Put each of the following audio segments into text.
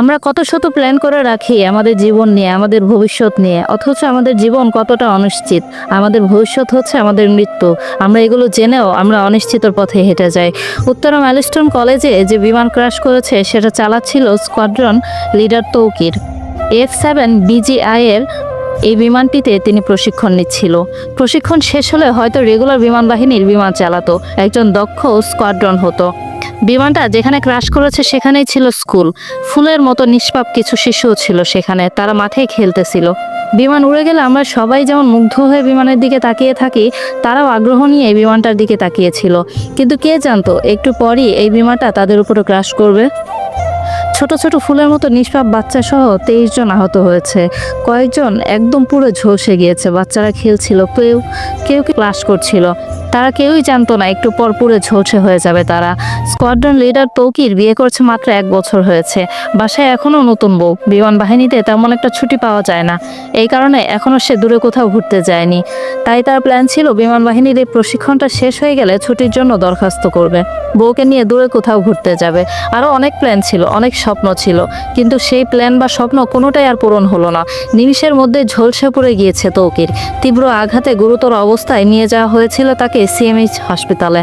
আমরা কত শত প্ল্যান করে রাখি আমাদের জীবন নিয়ে, আমাদের ভবিষ্যৎ নিয়ে, অথচ আমাদের জীবন কতটা অনিশ্চিত। আমাদের ভবিষ্যৎ হচ্ছে আমাদের মৃত্যু। আমরা এগুলো জেনেও আমরা অনিশ্চিতর পথে হেঁটে যাই। উত্তরা ম্যালিস্টন কলেজে যে বিমান ক্রাশ করেছে, সেটা চালাচ্ছিল squadron leader Tauqir. F seven বিজিআইয়ের এই বিমানটিতে তিনি প্রশিক্ষণ নিচ্ছিল। প্রশিক্ষণ শেষ হলে হয়তো রেগুলার বিমান বাহিনীর বিমান চালাতো, একজন দক্ষ স্কোয়াড্রন হতো। বিমানটা যেখানে ক্রাশ করেছে সেখানেই ছিল স্কুল ফুলের মতো নিষ্পাপ কিছু শিশুও ছিল সেখানে, তারা মাঠেই খেলতেছিল। বিমান উড়ে গেলে আমরা সবাই যেমন মুগ্ধ হয়ে বিমানের দিকে তাকিয়ে থাকি, তারাও আগ্রহ নিয়ে এই বিমানটার দিকে তাকিয়েছিল। কিন্তু কে জানতো, একটু পরই এই বিমানটা তাদের উপরে ক্রাশ করবে? ছোট ছোট ফুলের মতো নিষ্পাপ বাচ্চা সহ তেইশ জন আহত হয়েছে। কয়েকজন একদম পুরো ঝলসে গিয়েছে, বাচ্চারা খেলছিল, কেউ কেউ ক্লাস করছিল। তারা কেউই জানতো না, একটু পর পুরো ঝলসে হয়ে যাবে তারা। স্কোয়াড্রন লিডার তৌকির বিয়ে করছে মাত্র এক বছর হয়েছে। বাসায় এখনও নতুন বউ। বিমান বাহিনীতে তেমন একটা ছুটি পাওয়া যায় না। এই কারণে এখনও সে দূরে কোথাও ঘুরতে যায়নি। তাই তার প্ল্যান ছিল বিমান বাহিনীর এই প্রশিক্ষণটা শেষ হয়ে গেলে ছুটির জন্য দরখাস্ত করবে। বউকে নিয়ে দূরে কোথাও ঘুরতে যাবে। আরও অনেক প্ল্যান ছিল, অনেক স্বপ্ন ছিল। কিন্তু সেই প্ল্যান বা স্বপ্ন কোনোটাই আর পূরণ হলো না। নিমিষের মধ্যে ঝলসে পড়ে গিয়েছে তৌকির। তীব্র আঘাতে গুরুতর অবস্থায় নিয়ে যাওয়া হয়েছিল তাকে সিএমএইচ হাসপাতালে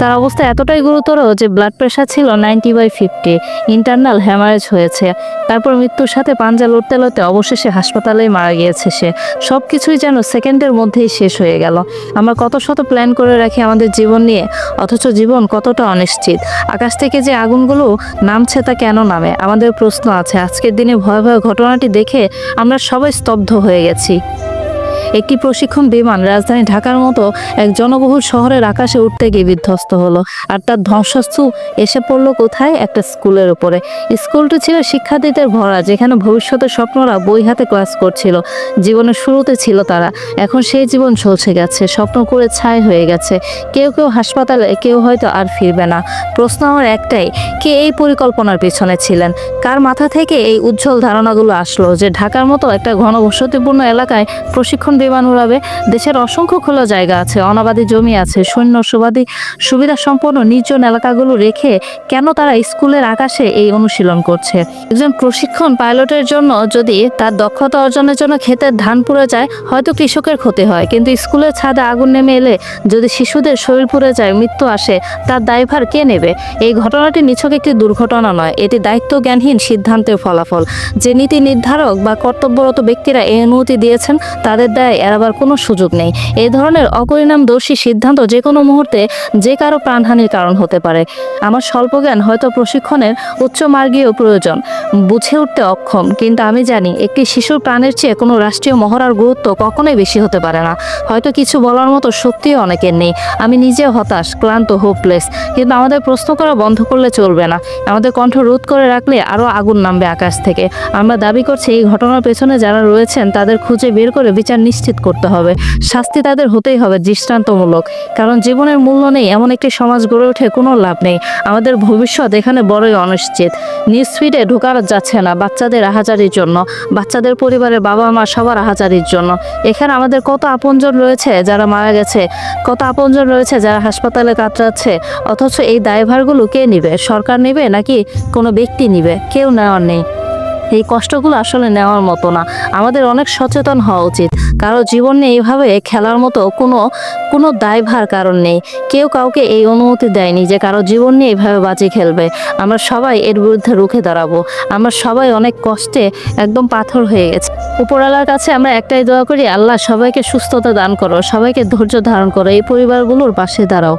তার অবস্থা এতটাই গুরুতর যে ব্লাড প্রেশার ছিল ninety by fifty internal haemorrhage হয়েছে। তারপর মৃত্যুর সাথে পাঞ্জা লড়তে লড়তে অবশেষে হাসপাতালেই মারা গিয়েছে সে। সব কিছুই যেন সেকেন্ডের মধ্যেই শেষ হয়ে গেল। আমরা কত শত প্ল্যান করে রাখি আমাদের জীবন নিয়ে, অথচ জীবন কতটা অনিশ্চিত। আকাশ থেকে যে আগুনগুলো নামছে তা কেন নামে? আমাদের প্রশ্ন আছে, আজকের দিনে ভয়াবহ ঘটনাটি দেখে আমরা সবাই স্তব্ধ হয়ে গেছি। একটি প্রশিক্ষণ বিমান রাজধানী ঢাকার মতো এক জনবহুল শহরের আকাশে উঠতে গিয়ে বিধ্বস্ত হলো। আর তার ধ্বংসস্তূপ এসে পড়ল কোথায়? একটা স্কুলের উপরে। স্কুলটি ছিল শিক্ষার্থীদের ভরা, যেখানে ভবিষ্যতের স্বপ্নরা বই হাতে ক্লাস করছিল। জীবনের শুরুতে ছিল তারা। এখন সেই জীবন চলছে গেছে, স্বপ্ন করে ছাই হয়ে গেছে। কেউ কেউ হাসপাতালে, কেউ হয়তো আর ফিরবে না। প্রশ্ন আমার একটাই, কে এই পরিকল্পনার পেছনে ছিলেন? কার মাথা থেকে এই উজ্জ্বল ধারণাগুলো আসলো যে ঢাকার মতো একটা ঘনবসতিপূর্ণ এলাকায় প্রশিক্ষণ বিমান উড়াবে। দেশের অসংখ্য খোলা জায়গা আছে, অনাবাদী জমি আছে, সৈন্য সুবাদী সুবিধা সম্পন্ন নির্জন এলাকাগুলো রেখে কেন তারা স্কুলের আকাশে এই অনুশীলন করছে? একজন প্রশিক্ষণ পাইলটের জন্য যদি তার দক্ষতা অর্জনের জন্য ক্ষেতের ধান পুড়ে যায়, হয়তো কৃষকের ক্ষতি হয়। কিন্তু স্কুলের ছাদে আগুন নেমে এলে যদি শিশুদের শরীর পুড়ে যায়, মৃত্যু আসে, তার দায়ভার কে নেবে? এই ঘটনাটি নিছক একটি দুর্ঘটনা নয়, এটি দায়িত্ব জ্ঞানহীন সিদ্ধান্তের ফলাফল। যে নীতি নির্ধারক বা কর্তব্যরত ব্যক্তিরা এই অনুমতি দিয়েছেন, তাদের দায় এড়াবার কোনো সুযোগ নেই। এই ধরনের অপরিণামদর্শী সিদ্ধান্ত যে কোনো মুহূর্তে যে কারও প্রাণহানির কারণ হতে পারে। আমার স্বল্প জ্ঞান হয়তো প্রশিক্ষণের উচ্চ মার্গীয় প্রয়োজন। বুঝে উঠতে অক্ষম, কিন্তু আমি জানি একটি শিশুর প্রাণের চেয়ে কোনো রাষ্ট্রীয় মহড়ার গুরুত্ব কখনোই বেশি হতে পারে না। হয়তো কিছু বলার মতো শক্তিও অনেকের নেই। আমি নিজেও হতাশ, ক্লান্ত হোপলেস কিন্তু আমাদের প্রশ্ন করা বন্ধ করলে চলবে না। আমাদের কণ্ঠ রোধ করে রাখলে আরও আগুন নামবে আকাশ থেকে। আমরা দাবি করছি, এই ঘটনার পেছনে যারা রয়েছেন, তাদের খুঁজে বের করে বিচার নিশ্চিত করতে হবে। শাস্তি তাদের হতেই হবে দৃষ্টান্তমূলক। কারণ জীবনের মূল্য নেই, এমন একটি সমাজ গড়ে ওঠে কোনো লাভ নেই। আমাদের ভবিষ্যৎ এখানে বড়ই অনিশ্চিত। নিউজ ফিডে ঢোকার যাচ্ছে না বাচ্চাদের আহাজারির জন্য। বাচ্চাদের পরিবারের বাবা মা সবার আহাজারির জন্য। এখানে আমাদের কত আপনজন রয়েছে যারা মারা গেছে? কত আপনজন রয়েছে যারা হাসপাতালে কাতরাচ্ছে? অথচ এই দায়ভারগুলো কে নিবে? সরকার নেবে নাকি কোনো ব্যক্তি নিবে? কেউ নেওয়ার নেই। এই কষ্টগুলো আসলে নেওয়ার মতো না। আমাদের অনেক সচেতন হওয়া উচিত। কারও জীবন এইভাবে খেলার মতো কোনো কোনো দায়ভার কারণ নেই। কেউ কাউকে এই অনুমতি দেয়নি যে কারও জীবন নিয়ে এইভাবে বাজি খেলবে। আমরা সবাই এর বিরুদ্ধে রুখে দাঁড়াবো। আমরা সবাই অনেক কষ্টে একদম পাথর হয়ে গেছে। উপরওয়ালার কাছে আমরা একটাই দোয়া করি, আল্লাহ সবাইকে সুস্থতা দান করো, সবাইকে ধৈর্য ধারণ করো, এই পরিবারগুলোর পাশে দাঁড়াও।